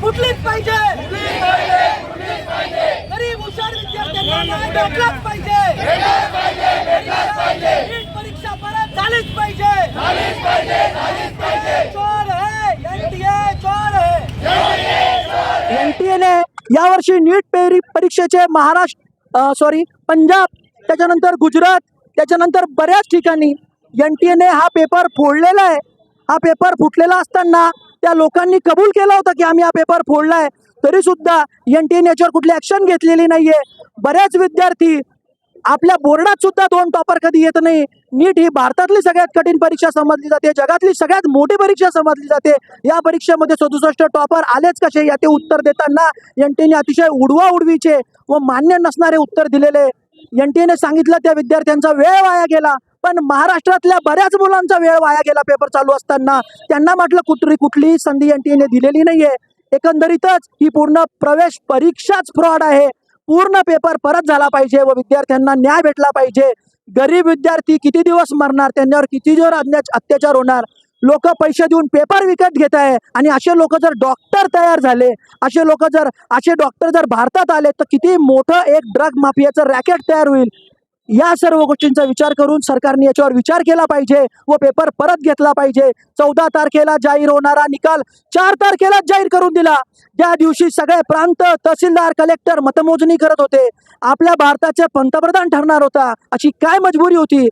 फुटलीच पाहिजे. गरीब हुशार विद्यार्थ्यांना न्याय भेटलाच पाहिजे. नीट परीक्षा परत झालीच पाहिजे. चोर है एनटीए चोर है. एनटीएने यावर्षी नीट पेरी परीक्षेचे महाराष्ट्र सॉरी पंजाब त्याच्यानंतर गुजरात त्याच्यानंतर बऱ्याच ठिकाणी एनटीएने हा पेपर फोडलेला आहे. हा पेपर फुटलेला असताना त्या लोकांनी कबूल केलं होतं की आम्ही हा पेपर फोडलाय. तरी सुद्धा एन याच्यावर कुठली ऍक्शन घेतलेली नाहीये. बऱ्याच विद्यार्थी आपल्या बोर्डात सुद्धा दोन टॉपर कधी येत नाही. नीट ही भारतातली सगळ्यात कठीण परीक्षा समजली जाते. जगातली सगळ्यात मोठी परीक्षा समजली जाते. या परीक्षेमध्ये सदुसष्ट टॉपर आलेच कसे? या ते उत्तर देताना एन टीने अतिशय उडवा उडवीचे व मान्य नसणारे उत्तर दिलेले. एन टी एने सांगितलं त्या विद्यार्थ्यांचा वेळ वाया गेला. पण महाराष्ट्रातल्या बऱ्याच मुलांचा वेळ वाया गेला पेपर चालू असताना. त्यांना म्हटलं कुठली कुठलीही संधी एनटीने दिलेली नाहीये. एकंदरीतच ही पूर्ण प्रवेश परीक्षाच फ्रॉड आहे. पूर्ण पेपर परत झाला पाहिजे व विद्यार्थ्यांना न्याय भेटला पाहिजे. गरीब विद्यार्थी किती दिवस मरणार? त्यांच्यावर किती जोर अत्याचार होणार? लोक पैसे देऊन पेपर विकत घेत आहे. आणि असे लोक जर डॉक्टर तयार झाले असे लोक जर असे डॉक्टर जर भारतात आले तर किती मोठं एक ड्रग माफियाचं रॅकेट तयार होईल. या सर्व गोष्टींचा विचार करून सरकारने याच्यावर विचार केला पाहिजे व पेपर परत घेतला पाहिजे. चौदा तारखेला जाहीर होणारा निकाल चार तारखेला जाहीर करून दिला. ज्या दिवशी सगळे प्रांत तहसीलदार कलेक्टर मतमोजणी करत होते आपल्या भारताचे पंतप्रधान ठरणार होता अशी काय मजबुरी होती?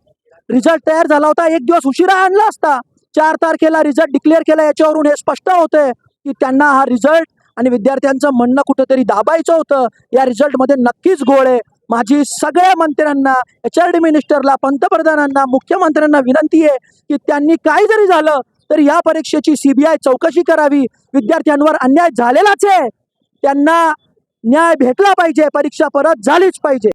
रिझल्ट तयार झाला होता एक दिवस उशिरा आणला असता. चार तारखेला रिझल्ट डिक्लेअर केला याच्यावरून हे स्पष्ट होते की त्यांना हा रिझल्ट आणि विद्यार्थ्यांचं म्हणणं कुठेतरी दाबायचं होतं. या रिझल्टमध्ये नक्कीच गोळ आहे. माझी सगळ्या मंत्र्यांना एच आर डी मिनिस्टरला पंतप्रधानांना मुख्यमंत्र्यांना विनंती आहे की त्यांनी काही जरी झालं तर या परीक्षेची सीबीआय चौकशी करावी. विद्यार्थ्यांवर अन्याय झालेलाच आहे. त्यांना न्याय भेटला पाहिजे. परीक्षा परत झालीच पाहिजे.